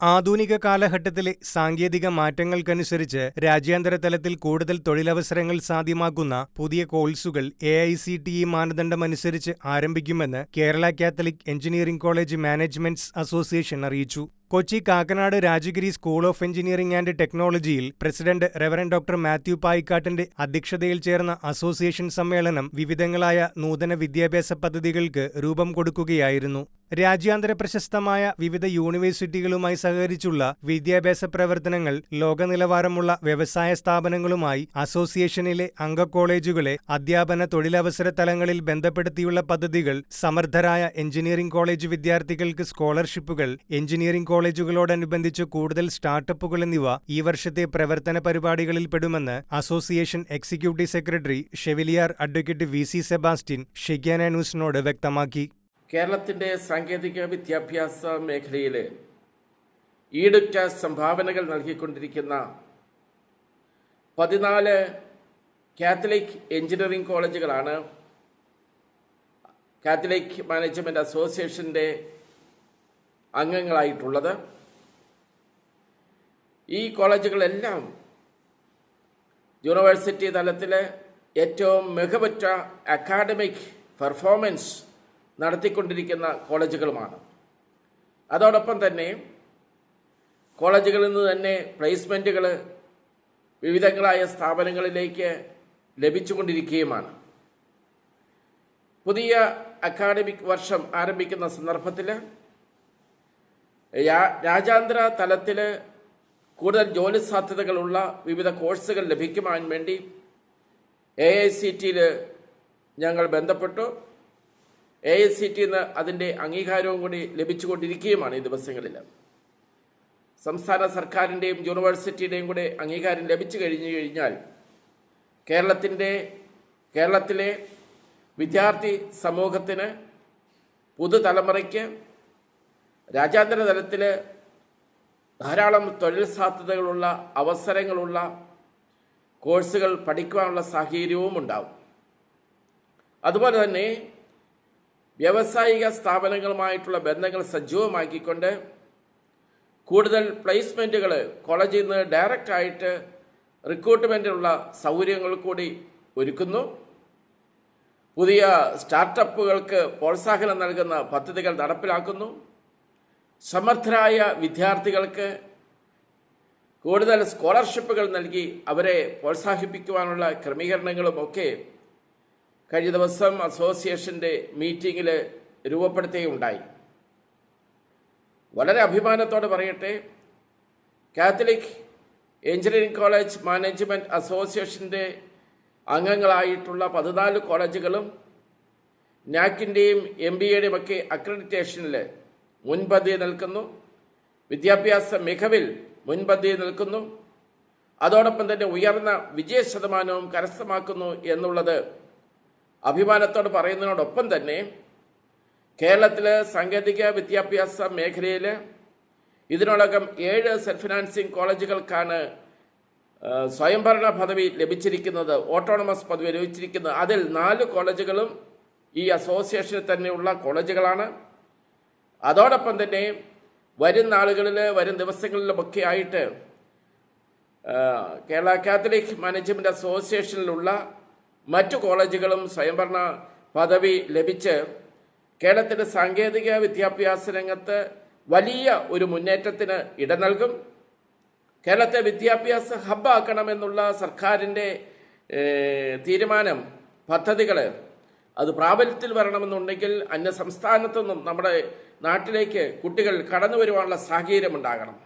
ആധുനിക കാലഘട്ടത്തിലെ സാങ്കേതിക മാറ്റങ്ങൾക്കനുസരിച്ച് രാജ്യാന്തര തലത്തിൽ കൂടുതൽ തൊഴിലവസരങ്ങൾ സാധ്യമാക്കുന്ന പുതിയ കോഴ്സുകൾ A I C T E മാനദണ്ഡമനുസരിച്ച് ആരംഭിക്കുമെന്ന് Kerala Catholic Engineering College Managements Association അറിയിച്ചു. Kochi Kakkanad Rajagiri School of Engineering and ടെക്നോളജിയിൽ പ്രസിഡന്റ് റെവറൻ ഡോക്ടർ മാത്യു പായിക്കാട്ടിന്റെ അധ്യക്ഷതയിൽ ചേർന്ന അസോസിയേഷൻ സമ്മേളനം വിവിധങ്ങളായ നൂതന വിദ്യാഭ്യാസ പദ്ധതികൾക്ക് രൂപം കൊടുക്കുകയായിരുന്നു. രാജ്യാന്തര പ്രശസ്തമായ വിവിധ യൂണിവേഴ്സിറ്റികളുമായി സഹകരിച്ചുള്ള വിദ്യാഭ്യാസ പ്രവർത്തനങ്ങൾ ലോകനിലവാരമുള്ള വ്യവസായ സ്ഥാപനങ്ങളുമായി അസോസിയേഷനിലെ അംഗ കോളേജുകളെ അധ്യാപന തൊഴിലവസര തലങ്ങളിൽ ബന്ധപ്പെടുത്തിയുള്ള പദ്ധതികൾ സമർത്ഥരായ എഞ്ചിനീയറിംഗ് കോളേജ് വിദ്യാർത്ഥികൾക്ക് സ്കോളർഷിപ്പുകൾ എഞ്ചിനീയറിംഗ് കോളേജുകളോടനുബന്ധിച്ച് കൂടുതൽ സ്റ്റാർട്ടപ്പുകൾ എന്നിവ ഈ വർഷത്തെ പ്രവർത്തന പരിപാടികളിൽ പെടുമെന്ന് association executive secretary chevalier advocate V C Sebastian ഷിഗ്യാന ന്യൂസിനോട് വ്യക്തമാക്കി. കേരളത്തിന്റെ സാങ്കേതിക വിദ്യാഭ്യാസ മേഖലയിൽ ഈടുറ്റ സംഭാവനകൾ നൽകിക്കൊണ്ടിരിക്കുന്ന പതിനാല് കാത്തലിക് എഞ്ചിനീയറിംഗ് കോളേജുകളാണ് കാത്തലിക് മാനേജ്മെന്റ് അസോസിയേഷന്റെ അംഗങ്ങളായിട്ടുള്ളത്. ഈ കോളേജുകളെല്ലാം യൂണിവേഴ്സിറ്റി തലത്തിൽ ഏറ്റവും മികവുറ്റ അക്കാഡമിക് പെർഫോമൻസ് നടത്തിക്കൊണ്ടിരിക്കുന്ന കോളേജുകളുമാണ്. അതോടൊപ്പം തന്നെ കോളേജുകളിൽ നിന്ന് തന്നെ പ്ലേസ്മെന്റുകൾ വിവിധങ്ങളായ സ്ഥാപനങ്ങളിലേക്ക് ലഭിച്ചുകൊണ്ടിരിക്കുകയുമാണ്. പുതിയ അക്കാഡമിക് വർഷം ആരംഭിക്കുന്ന സന്ദർഭത്തിൽ രാജ്യാന്തര തലത്തിൽ കൂടുതൽ ജോലി സാധ്യതകളുള്ള വിവിധ കോഴ്സുകൾ ലഭിക്കുവാൻ വേണ്ടി എ ഐ സി ടിയിൽ ഞങ്ങൾ ബന്ധപ്പെട്ടു. എ ഐ സി ടിന്ന് അതിന്റെ അംഗീകാരവും കൂടി ലഭിച്ചുകൊണ്ടിരിക്കുകയുമാണ് ഈ ദിവസങ്ങളിൽ സംസ്ഥാന സർക്കാരിന്റെയും യൂണിവേഴ്സിറ്റിയുടെയും കൂടെ അംഗീകാരം ലഭിച്ചു കഴിഞ്ഞു കഴിഞ്ഞാൽ കേരളത്തിന്റെ കേരളത്തിലെ വിദ്യാർത്ഥി സമൂഹത്തിന് പുതുതലമുറയ്ക്ക് രാജ്യാന്തര തലത്തിൽ ധാരാളം തൊഴിൽ സാധ്യതകളുള്ള അവസരങ്ങളുള്ള കോഴ്സുകൾ പഠിക്കുവാനുള്ള സാഹചര്യവും ഉണ്ടാവും. അതുപോലെ തന്നെ വ്യാവസായിക സ്ഥാപനങ്ങളുമായിട്ടുള്ള ബന്ധങ്ങൾ സജീവമാക്കിക്കൊണ്ട് കൂടുതൽ പ്ലേസ്മെന്റുകൾ കോളേജിൽ നിന്ന് ഡയറക്റ്റായിട്ട് റിക്രൂട്ട്മെന്റിനുള്ള സൗകര്യങ്ങൾ കൂടി ഒരുക്കുന്നു. പുതിയ സ്റ്റാർട്ടപ്പുകൾക്ക് പ്രോത്സാഹനം നൽകുന്ന പദ്ധതികൾ നടപ്പിലാക്കുന്നു. സമർത്ഥരായ വിദ്യാർത്ഥികൾക്ക് കൂടുതൽ സ്കോളർഷിപ്പുകൾ നൽകി അവരെ പ്രോത്സാഹിപ്പിക്കുവാനുള്ള ക്രമീകരണങ്ങളും ഒക്കെ കഴിഞ്ഞ ദിവസം അസോസിയേഷന്റെ മീറ്റിങ്ങിൽ രൂപപ്പെടുത്തുകയുണ്ടായി. വളരെ അഭിമാനത്തോടെ പറയട്ടെ കാത്തലിക് എഞ്ചിനീയറിംഗ് കോളേജ് മാനേജ്മെന്റ് അസോസിയേഷന്റെ അംഗങ്ങളായിട്ടുള്ള പതിനാല് കോളേജുകളും നാക്കിന്റെയും എം ബി എയുടെയും ഒക്കെ അക്രഡിറ്റേഷനിൽ മുൻപന്തി നിൽക്കുന്നു. വിദ്യാഭ്യാസ മികവിൽ മുൻപന്തി നിൽക്കുന്നു. അതോടൊപ്പം തന്നെ ഉയർന്ന വിജയ ശതമാനവും കരസ്ഥമാക്കുന്നു എന്നുള്ളത് അഭിമാനത്തോട് പറയുന്നതിനോടൊപ്പം തന്നെ കേരളത്തിലെ സാങ്കേതിക വിദ്യാഭ്യാസ മേഖലയിൽ ഇതിനോടകം ഏഴ് സെൽഫ് ഫിനാൻസിങ് കോളേജുകൾക്കാണ് സ്വയംഭരണ പദവി ലഭിച്ചിരിക്കുന്നത് ഓട്ടോണമസ് പദവി ലഭിച്ചിരിക്കുന്നത്. അതിൽ നാല് കോളേജുകളും ഈ അസോസിയേഷനിൽ തന്നെയുള്ള കോളേജുകളാണ്. അതോടൊപ്പം തന്നെ വരും നാളുകളിൽ വരും ദിവസങ്ങളിലുമൊക്കെ ആയിട്ട് കേരള കാത്തലിക് മാനേജ്മെന്റ് അസോസിയേഷനിലുള്ള മറ്റു കോളേജുകളും സ്വയംഭരണ പദവി ലഭിച്ച് കേരളത്തിന്റെ സാങ്കേതിക വിദ്യാഭ്യാസ രംഗത്ത് വലിയ ഒരു മുന്നേറ്റത്തിന് ഇട നൽകും. കേരളത്തെ വിദ്യാഭ്യാസ ഹബ്ബാക്കണമെന്നുള്ള സർക്കാരിന്റെ തീരുമാനം പദ്ധതികൾ അത് പ്രാബല്യത്തിൽ വരണമെന്നുണ്ടെങ്കിൽ അന്യ സംസ്ഥാനത്തു നിന്നും നമ്മുടെ നാട്ടിലേക്ക് കുട്ടികൾ കടന്നു വരുവാനുള്ള സാഹചര്യം ഉണ്ടാകണം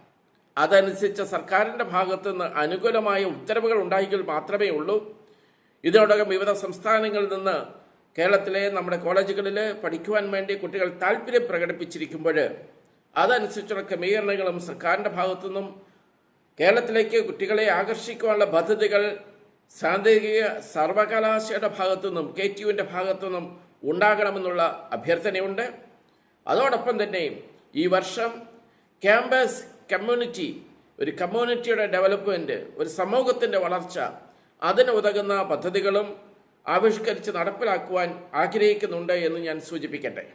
അതനുസരിച്ച് സർക്കാരിന്റെ ഭാഗത്തുനിന്ന് അനുകൂലമായ ഉത്തരവുകൾ ഉണ്ടായെങ്കിൽ മാത്രമേ ഉള്ളൂ. ഇതിനോടകം വിവിധ സംസ്ഥാനങ്ങളിൽ നിന്ന് കേരളത്തിലെ നമ്മുടെ കോളേജുകളിൽ പഠിക്കുവാൻ വേണ്ടി കുട്ടികൾ താല്പര്യം പ്രകടിപ്പിച്ചിരിക്കുമ്പോൾ അതനുസരിച്ചുള്ള ക്രമീകരണങ്ങളും സർക്കാരിന്റെ ഭാഗത്തുനിന്നും കേരളത്തിലേക്ക് കുട്ടികളെ ആകർഷിക്കുവാനുള്ള പദ്ധതികൾ സാങ്കേതിക സർവകലാശാലയുടെ ഭാഗത്തുനിന്നും കെ ടി യുവിന്റെ ഭാഗത്തുനിന്നും ഉണ്ടാകണമെന്നുള്ള അഭ്യർത്ഥനയുണ്ട്. അതോടൊപ്പം തന്നെ ഈ വർഷം ക്യാമ്പസ് കമ്മ്യൂണിറ്റി ഒരു കമ്മ്യൂണിറ്റിയുടെ ഡെവലപ്മെന്റ് ഒരു സമൂഹത്തിന്റെ വളർച്ച അതിന് ഉതകുന്ന പദ്ധതികളും ആവിഷ്കരിച്ച് നടപ്പിലാക്കുവാൻ ആഗ്രഹിക്കുന്നുണ്ട് എന്ന് ഞാൻ സൂചിപ്പിക്കട്ടെ.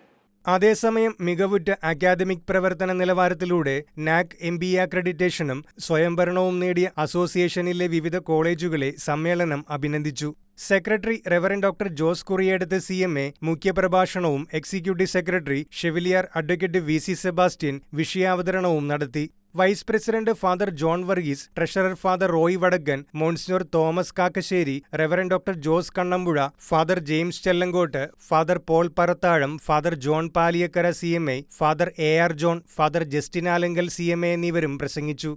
അതേസമയം മികവുറ്റ അക്കാദമിക് പ്രവർത്തന നിലവാരത്തിലൂടെ നാക് എം ബി അക്രഡിറ്റേഷനും സ്വയംഭരണവും നേടിയ അസോസിയേഷനിലെ വിവിധ കോളേജുകളെ സമ്മേളനം അഭിനന്ദിച്ചു. Secretary reverend doctor Jose Kuriyedath C M A മുഖ്യപ്രഭാഷണവും executive secretary chevalier advocate V C Sebastian വിഷയാവതരണവും നടത്തി. Vice president father John Varghese treasurer father Roy Vadakkan monsignor Thomas Kakkassery reverend doctor Jose Kannampuzha father James Chellankottu father Paul Parathazham father John Paliyakkara C father A R John father Justin Alangal C എന്നിവരും പ്രസംഗിച്ചു.